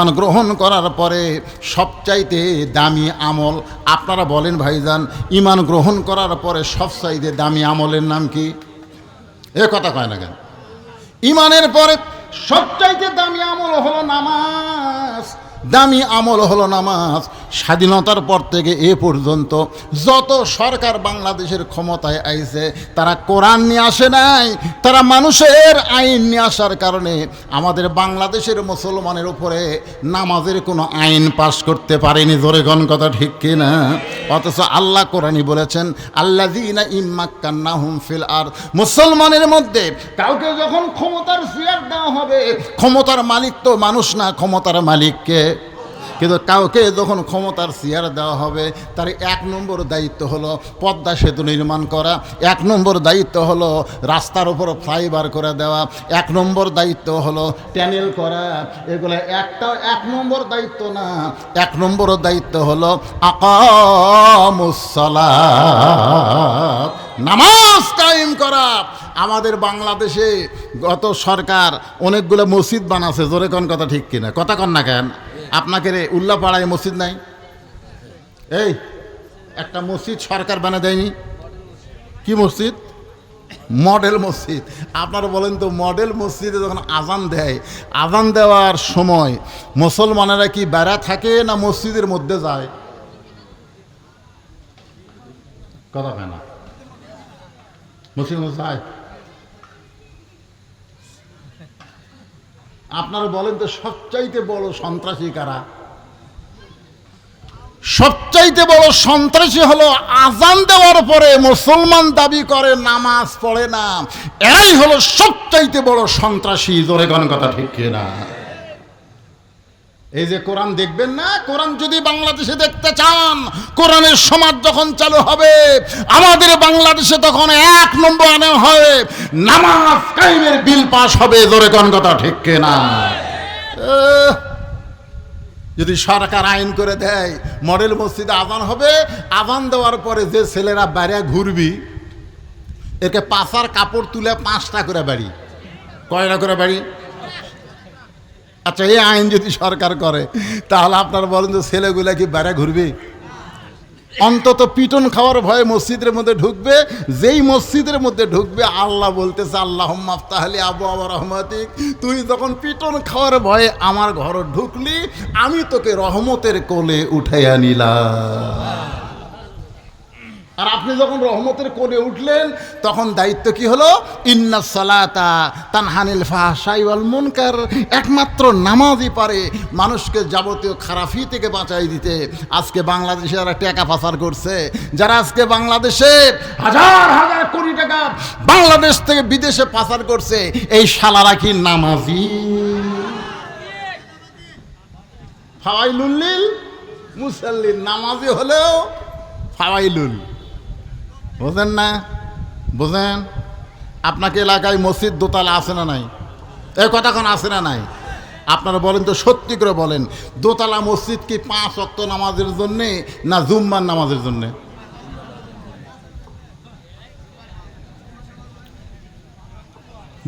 গ্রহণ করার পরে সবচাইতে দামি আমল, আপনারা বলেন ভাইজান ইমান গ্রহণ করার পরে সবচাইতে দামি আমলের নাম কি? এ কথা কয় না কেন? ইমানের পরে সবচাইতে দামি আমল হলো নামাজ। দামি আমল হলো নামাজ। স্বাধীনতার পর থেকে এ পর্যন্ত যত সরকার বাংলাদেশের ক্ষমতায় আইছে, তারা কোরআন নিয়ে আসে নাই, তারা মানুষের আইন নিয়ে আসার কারণে আমাদের বাংলাদেশের মুসলমানের উপরে নামাজের কোনো আইন পাশ করতে পারেনি। জোরে গণ কথা ঠিক কিনা? অথচ আল্লাহ কোরআনই বলেছেন আল্লাহ দিনা ইম্মাক্কান্না হুম ফিল আর মুসলমানের মধ্যে কাউকে যখন ক্ষমতার চেয়ার দেওয়া হবে, ক্ষমতার মালিক তো মানুষ না, ক্ষমতার মালিককে। কিন্তু কাউকে যখন ক্ষমতার চেয়ার দেওয়া হবে, তার এক নম্বর দায়িত্ব হলো পদ্মা সেতু নির্মাণ করা, এক নম্বর দায়িত্ব হলো রাস্তার উপর ফ্লাইওভার করে দেওয়া, এক নম্বর দায়িত্ব হলো ট্যানেল করা, এগুলো একটা এক নম্বর দায়িত্ব না, এক নম্বর দায়িত্ব হলো আকামুসলা নামাজ কায়েম করা। আমাদের বাংলাদেশে গত সরকার অনেকগুলো মসজিদ বানাচ্ছে জোরে কোন কথা ঠিক কিনা? কথা কন না কেন? আপনাকে রে, উল্লাপাড়ায় মসজিদ নাই? এই, একটা মসজিদ সরকার বানা দেয়নি। কি মসজিদ? মডেল মসজিদ। আপনারা বলেন তো, মডেল মসজিদে যখন আজান দেয়, আজান দেওয়ার সময় মুসলমানেরা কি বেড়া থাকে না মসজিদের মধ্যে যায়? কথা হয় না। মসজিদ যায়? আপনারা বলেন তো সবচাইতে বড় সন্ত্রাসী কারা? সবচাইতে বড় সন্ত্রাসী হলো আজান দেওয়ার পরে মুসলমান দাবি করে, নামাজ পড়ে না। এরাই হলো সবচাইতে বড় সন্ত্রাসী। জোরে গণ কথা ঠিক না এই যে কোরআন দেখবেন না? কোরআন যদি বাংলাদেশে দেখতে চান, কোরআনের সমাজ যখন চালু হবে, আমাদের বাংলাদেশে তখন এক নম্বর আনে হবে নামাজ কাইমের বিল পাস হবে। জোরে কোন কথা ঠিক না যদি সরকার আইন করে দেয়, মডেল মসজিদে আজান হবে, আজান দেওয়ার পরে যে ছেলেরা বাইরে ঘুরবি, একে পাশার কাপড় তুলে পাঁচটা করে বাড়ি। কয়টা করে বাড়ি? আচ্ছা এই আইন যদি সরকার করে, তাহলে আপনারা বলেন যে ছেলেগুলা কি বাইরে ঘুরবে? অন্তত পিটন খাওয়ার ভয়ে মসজিদের মধ্যে ঢুকবে, যেই মসজিদের মধ্যে ঢুকবে, আল্লাহ বলতেছে আল্লাহ তাহলে আবু আবার রহমাতিক, তুই যখন পিটন খাওয়ার ভয়ে আমার ঘর ঢুকলি, আমি তোকে রহমতের কোলে উঠাইয়া নিলাম। আর আপনি যখন রহমতের করে উঠলেন, তখন দায়িত্ব কি হলো? ইন্না সালাতা তানহানিল ফাহসাই ওয়াল মুনকার। একমাত্র নামাজই পারে মানুষকে যাবতীয় খারাপি থেকে বাঁচাই দিতে। আজকে বাংলাদেশে যারা টাকা পাচার করছে। যারা আজকে বাংলাদেশে হাজার হাজার কোটি টাকা বাংলাদেশ থেকে বিদেশে পাচার করছে, এই শালারা কি নামাজি? ফাওয়াইলুল্লিল মুসাল্লিন নামাজি হলেও ফাওয়াইলুল। বোঝেন না? বোঝেন? আপনাকে এলাকায় মসজিদ দোতলা আছে না নাই? এ কথা কোন আছে না নাই? আপনারা বলেন তো সত্যি করে বলেন, দোতলা মসজিদ কি পাঁচ অক্ত নামাজের জন্যে না জুম্মার নামাজের জন্যে?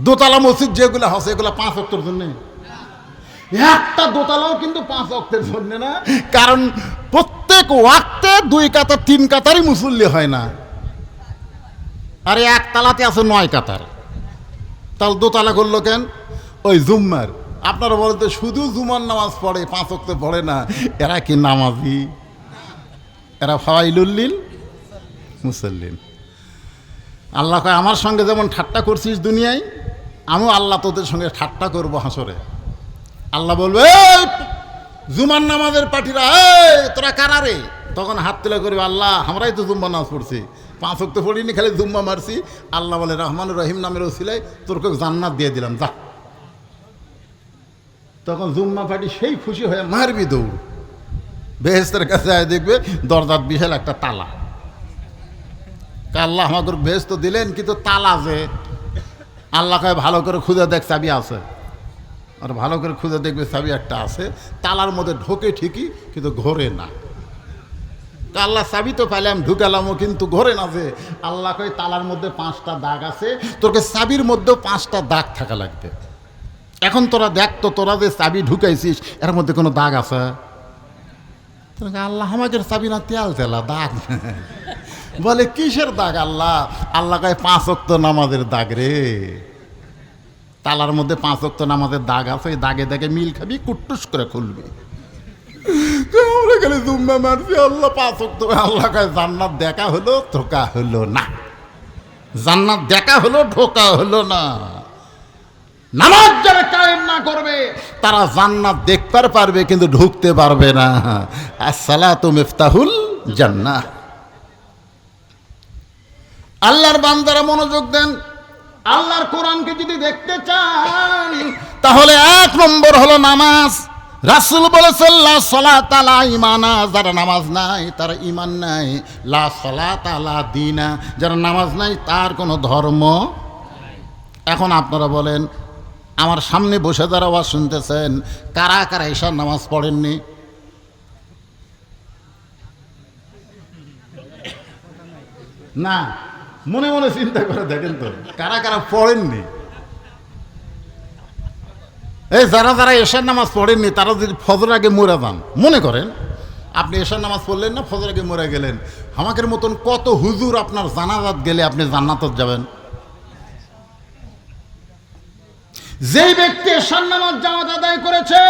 দোতলা মসজিদ যেগুলো আছে, এগুলো পাঁচ অক্টর জন্যে? একটা দোতলাও কিন্তু পাঁচ অক্টের জন্য না। কারণ প্রত্যেক ওয়াক্তে দুই কাতার, তিন কাতারই মুসল্লি হয় না। আরে এক তালাতে আছে নয় কাতার তাহলে দোতলা করল কেন? ওই জুম্মার। আপনারা বলেন তো শুধু জুমার নামাজ পড়ে পাঁচ অক্তে পড়ে না এরা কি নামাজি? এরা ফাওয়াইলুল্লিল মুসল্লিন। আল্লাহ কয় আমার সঙ্গে যেমন ঠাট্টা করছিস দুনিয়ায় আমিও আল্লাহ তোদের সঙ্গে ঠাট্টা করব হাসরে। আল্লাহ বলবে "এই, জুমার নামাজের এই তোরা কারা রে? তখন হাত তুলে করবে আল্লাহ আমরাই তো জুম্মা নামাজ পড়ছি। পাঁচ তো পড়িনি, খালি জুম্মা মারছি। আল্লাহ বলে, রহমান রহিম নামের ওসিলাই তোরকে জান্নাত দিয়ে দিলাম, যা। তখন জুম্মা পার্টি সেই খুশি হয়ে মারবি দৌড়। বেহেস্তের কাছে আয় দেখবে, দরজার বিশাল একটা তালা। আল্লাহ আমাকে বেহেস তো দিলেন, কিন্তু তালা যে, আল্লাহ কয়, ভালো করে খুঁজে দেখ, চাবি আছে। আর ভালো করে খুঁজে দেখবে, চাবি একটা আছে। তালার মধ্যে ঢোকে ঠিকই, কিন্তু ঘোরে না। তা আল্লাহ চাবি তো পাইলাম, ঢুকালামও কিন্তু ঘোরে না যে। আল্লাহ কয়, তালার মধ্যে পাঁচটা দাগ আছে তোকে চাবির মধ্যেও পাঁচটা দাগ থাকা লাগবে। এখন তোরা দেখ তো, তোরা যে চাবি ঢুকাইছিস, এর মধ্যে কোনো দাগ আছে? আল্লাহ আমাদের চাবি না, তেল তেলা দাগ। বলে, কিসের দাগ আল্লাহ? আল্লাহ কয়, পাঁচ অক্ত নামাজের দাগ রে। তালার মধ্যে পাঁচ অক্ত নামাজের দাগ আছে, ওই দাগে দাগে মিল খাবি, কুট্টুস করে খুলবি। আমরা খালি জুম্মা মারছি, আল্লাহ পাঁচ অক্ত আল্লাহ কয়, জান্নাত দেখা হলো ধোকা হলো না। জান্নাত দেখা হলো ঢোকা হলো না। নামাজ যারা কায়েম না করবে, তারা জান্নাত দেখতে পারবে, কিন্তু ঢুকতে পারবে না। আসসালাতু মিফতাহুল জান্নাহ। আল্লাহর বান্দারা মনোযোগ দেন। আল্লাহর কোরআনকে যদি দেখতে চান, তাহলে এক নম্বর হলো নামাজ। রাসুল বলেছেন লা সলাত আলা ইমানা যারা নামাজ নাই, তারা ইমান নাই। লা সলাত আলা দিনা। যারা নামাজ নাই, তার কোনো ধর্ম এখন আপনারা বলেন, আমার সামনে বসে যারা আওয়াজ শুনতেছেন, কারা কারা এসার নামাজ পড়েননি? না, মনে মনে চিন্তা করে দেখেন তো, কারা কারা পড়েননি? এই যারা যারা এশার নামাজ পড়েননি, তারা যদি ফজর আগে মরে যান, মনে করেন, আপনি এশার নামাজ পড়লেন না ফজর আগে মরে গেলেন। আমাকের মতন কত হুজুর আপনার জানাজাত গেলে আপনি জান্নাতত যাবেন? যেই ব্যক্তি এশার নামাজ জামাত আদায় করেছে,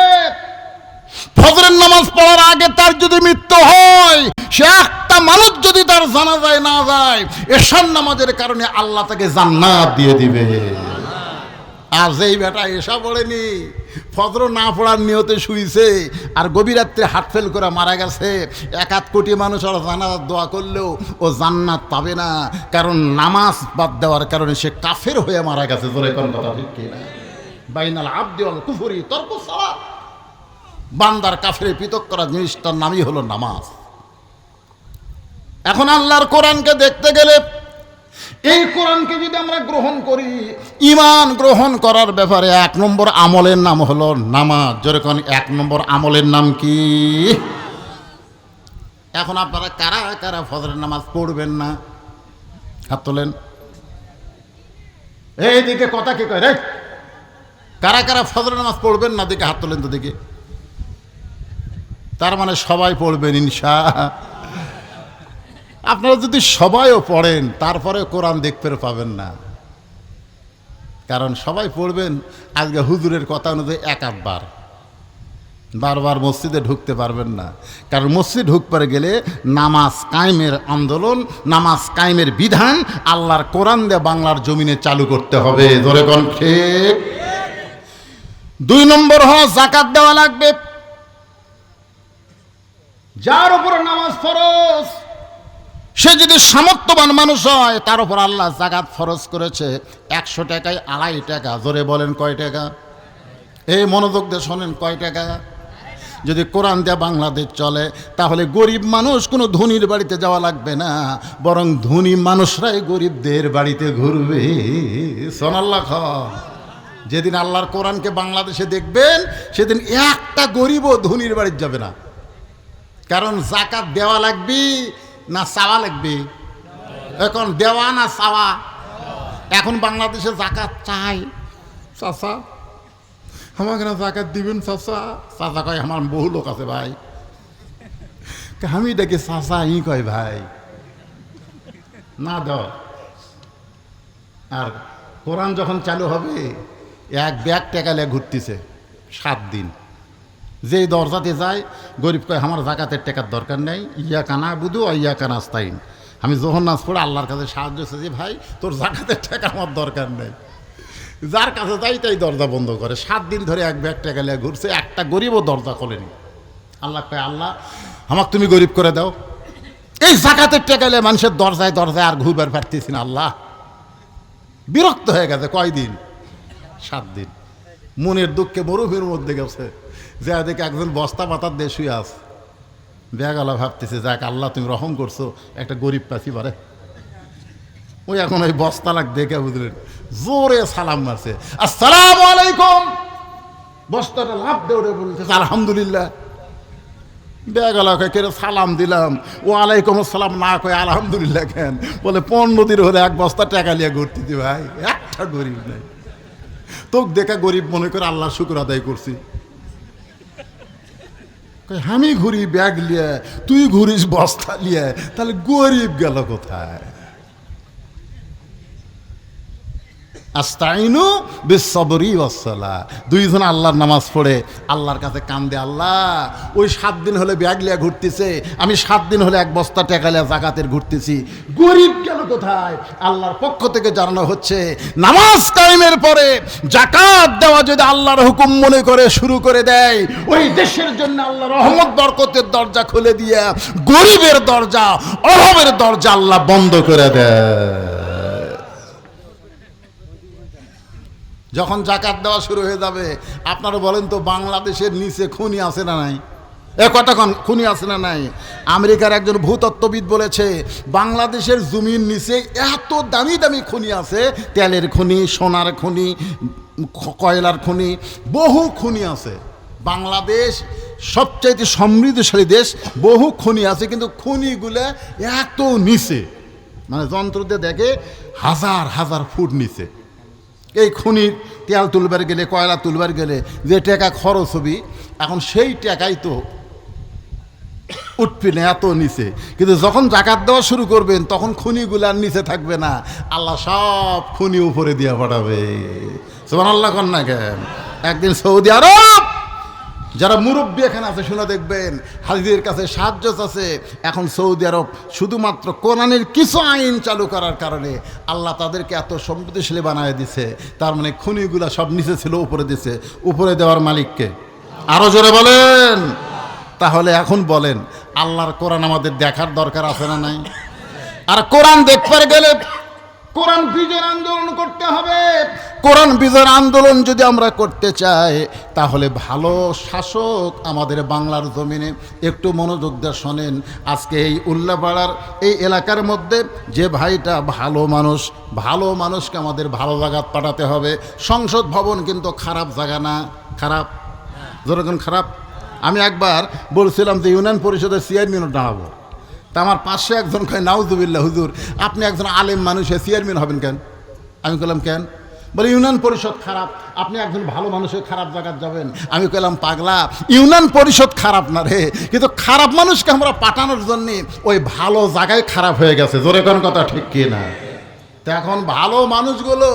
ফজরের নামাজ পড়ার আগে তার যদি মৃত্যু হয়, সে একটা মানুষ যদি তার জানা যায় না যায়, এশার নামাজের কারণে আল্লাহ তাকে জান্নাত দিয়ে দিবে। আর যেই বেটা এসা পড়েনি ফজর না পড়ার নিয়তে শুইছে আর গভীর রাত্রে হাট ফেল করে মারা গেছে, এক আধ কোটি মানুষ আর জানাজার দোয়া করলেও ও জান্নাত পাবে না। কারণ নামাজ বাদ দেওয়ার কারণে সে কাফের হয়ে মারা গেছে, জোরে কোন কথা ঠিক বাইনাল আব্দি অল কুফুরি তর্ক বান্দার কাফের পৃথক করা জিনিসটার নামই হলো নামাজ। এখন আল্লাহর কোরআনকে দেখতে গেলে এই কোরআনকে যদি আমরা গ্রহণ করি ইমান গ্রহণ করার ব্যাপারে এক নম্বর আমলের নাম হলো নামাজ। যেরকম এক নম্বর আমলের নাম কি? এখন আপনারা কারা কারা ফজরের নামাজ পড়বেন না? হাত তোলেন। এইদিকে কথা কি কয় রে? কারা কারা ফজরের নামাজ পড়বেন না? দিকে হাত তোলেন তো দিকে। তার মানে সবাই পড়বেন ইনশা। আপনারা যদি সবাইও পড়েন তারপরে কোরআন দেখতে পাবেন না। কারণ সবাই পড়বেন, আজকে হুজুরের কথা অনুযায়ী এক আধবার বারবার মসজিদে ঢুকতে পারবেন না। কারণ মসজিদ ঢুকতে গেলে নামাজ কায়েমের আন্দোলন, নামাজ কায়েমের বিধান আল্লাহর কোরআন দিয়ে বাংলার জমিনে চালু করতে হবে। ধরে কোন ঠিক? দুই নম্বর হলো জাকাত দেওয়া লাগবে। যার উপর নামাজ ফরজ। সে যদি সামর্থ্যবান মানুষ হয়, তার উপর আল্লাহ জাকাত ফরজ করেছে। একশো টাকায় আড়াই টাকা। জোরে বলেন কয় টাকা? এই মনোযোগ দিয়ে শোনেন কয় টাকা? যদি কোরআন দেয়া বাংলাদেশ চলে, তাহলে গরিব মানুষ কোনো ধনীর বাড়িতে যাওয়া লাগবে না, বরং ধনী মানুষরাই গরিবদের বাড়িতে ঘুরবে। সোনাল্লাহ খ। যেদিন আল্লাহর কোরআনকে বাংলাদেশে দেখবেন, সেদিন একটা গরিবও ধনীর বাড়িতে যাবে না। কারণ জাকাত দেওয়া লাগবে না চাওয়া লাগবে। এখন দেওয়া না চাওয়া। এখন বাংলাদেশে জাকাত চাই। চাচা, আমাকে না জাকাত দিবেন চাচা? চাচা কয়, আমার বহু লোক আছে ভাই। আমি দেখি চাচা ই কয় ভাই। না দাও। আর কোরআন যখন চালু হবে, এক ব্যাগ টেকালে ঘুরতেছে, সাত দিন। যেই দরজাতে যায়, গরিব কয়, আমার জাকাতের টাকার দরকার নেই, ইয়া কানা বুধু আর ইয়া কানা আস্তাইন। আমি নাচ পড়ে আল্লাহর কাছে সাহায্য চেয়েছি ভাই, তোর জাকাতের টাকা আমার দরকার নেই। যার কাছে যাই তাই দরজা বন্ধ করে। সাত দিন ধরে এক ব্যাগ টাকা নিয়ে ঘুরছে, একটা গরিবও দরজা খোলেনি। আল্লাহ কয়, আল্লাহ, আমাকে তুমি গরিব করে দাও। এই জাকাতের টাকা নিয়ে মানুষের দরজায় দরজায় আর ঘুরবার পারতেছি না, আল্লাহ। বিরক্ত হয়ে গেছে কয়দিন? সাত দিন। মনের দুঃখে মরুভূমির মধ্যে গেছে। যে দেখে একজন বস্তা পাতার দিয়ে শুয়ে আস বেগালা ভাবতেছে, যাক আল্লাহ তুমি রহম করছ, একটা গরিব পাখি পারে। ওই এখন ওই বস্তা লাগ দেখে বুঝলেন, জোরে সালাম মারছে। আসসালাম আলাইকুম। বস্তাটা লাভ দে ওরে বলতেছে আলহামদুলিল্লাহ। বেগালাকে কেন সালাম দিলাম। ও আলাইকুম আসসালাম না কয়ে, আলহামদুলিল্লাহ কেন? বলে, পনেরো দিন হলে এক বস্তা টাকা নিয়ে ঘুরতেছি ভাই, একটা গরিব নাই। তোকে দেখা গরিব মনে করে আল্লাহ শুক্র আদায় করছি। আমি ঘুরি ব্যাগ লিয়ে তুই ঘুরিস বস্তা লিয়ে তাহলে গরিব গেল কোথায়? আস্তাইনু বিসবরি ওয়াসসালা। দুইজন আল্লাহর নামাজ পড়ে, আল্লাহর কাছে কান্দে, আল্লাহ, ওই সাত দিন হলে ব্যাগ লিয়া ঘুরতেছে, আমি সাত দিন হলে এক বস্তা টেকা লিয়া জাকাতের ঘুরতেছি। গরিব গেল কোথায়? আল্লাহর পক্ষ থেকে জানানো হচ্ছে, নামাজ টাইমের পরে জাকাত দেওয়া যদি আল্লাহর হুকুম মনে করে শুরু করে দেয়, ওই দেশের জন্য আল্লাহ রহমত, বরকতের দরজা খুলে দিয়ে গরিবের দরজা, অভাবের দরজা আল্লাহ বন্ধ করে দেয়। যখন জাকাত দেওয়া শুরু হয়ে যাবে, আপনারা বলেন তো বাংলাদেশের নিচে খুনি আছে না নাই? এ কতক্ষণ খুনি আছে না নাই? আমেরিকার একজন ভূতত্ত্ববিদ বলেছে, বাংলাদেশের জমির নিচে এত দামি দামি খনি আছে, তেলের খনি, সোনার খনি কয়লার খনি, বহু খনি আছে। বাংলাদেশ সবচাইতে সমৃদ্ধশালী দেশ, বহু খনি আছে, কিন্তু খনিগুলো এত নিচে। মানে যন্ত্র দিয়ে দেখে হাজার হাজার ফুট নিচে। এই খুনির তেল তুলবার গেলে, কয়লা তুলবার গেলে যে টাকা খরচ হবি, এখন সেই টাকাই তো উঠবি না, এত নিচে। কিন্তু যখন জাকাত দেওয়া শুরু করবেন, তখন খুনিগুলার নিচে থাকবে না। আল্লাহ সব খুনি উপরে দিয়ে পাঠাবে। সোমান আল্লাহ কন্যা কেন? একদিন সৌদি আরব যারা মুরব্বী এখানে আছে, শুনে দেখবেন হাজিদের কাছে সাহায্য আছে। এখন সৌদি আরব শুধুমাত্র কোরআনের কিছু আইন চালু করার কারণে আল্লাহ তাদেরকে এত সমৃদ্ধশালী বানায় দিছে। তার মানে খুনিগুলা সব নিচে ছিল, উপরে দিছে। উপরে দেওয়ার মালিককে আরও জোরে বলেন। তাহলে এখন বলেন, আল্লাহর কোরআন আমাদের দেখার দরকার আছে না নাই? আর কোরআন দেখবার গেলে কোরআন বিজয় আন্দোলন করতে হবে। কোরআন বিজয় আন্দোলন যদি আমরা করতে চাই তাহলে ভালো শাসক আমাদের বাংলার জমিনে একটু মনোযোগ দিয়ে শোনেন। আজকে এই উল্লাপাড়ার এই এলাকার মধ্যে যে ভাইটা ভালো মানুষ ভালো মানুষকে আমাদের ভালো জায়গা পাঠাতে হবে। সংসদ ভবন কিন্তু খারাপ জায়গা না। খারাপ? যেরকম খারাপ? আমি একবার বলছিলাম যে ইউনিয়ন পরিষদের চেয়ারম্যানও দাঁড়াবো। তা আমার পাশে একজন কয় নাউজুবিল্লা হুজুর, আপনি একজন আলেম মানুষ চেয়ারম্যান হবেন কেন? আমি বললাম কেন? বলে, ইউনিয়ন পরিষদ খারাপ, আপনি একজন ভালো মানুষের খারাপ জায়গায় যাবেন। আমি কইলাম, পাগলা, ইউনিয়ন পরিষদ খারাপ না রে, কিন্তু খারাপ মানুষকে আমরা পাঠানোর জন্যে ওই ভালো জায়গায় খারাপ হয়ে গেছে। জোরে কোন কথা ঠিক কি না তো এখন ভালো মানুষগুলো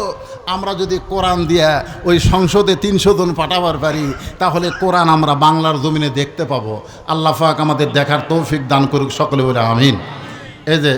আমরা যদি কোরআন দিয়া ওই সংসদে তিনশো জন পাঠাবার পারি, তাহলে কোরআন আমরা বাংলার জমিনে দেখতে পাবো। আল্লাহ ফাক আমাদের দেখার তৌফিক দান করুক সকলে বলে আমিন। এই যে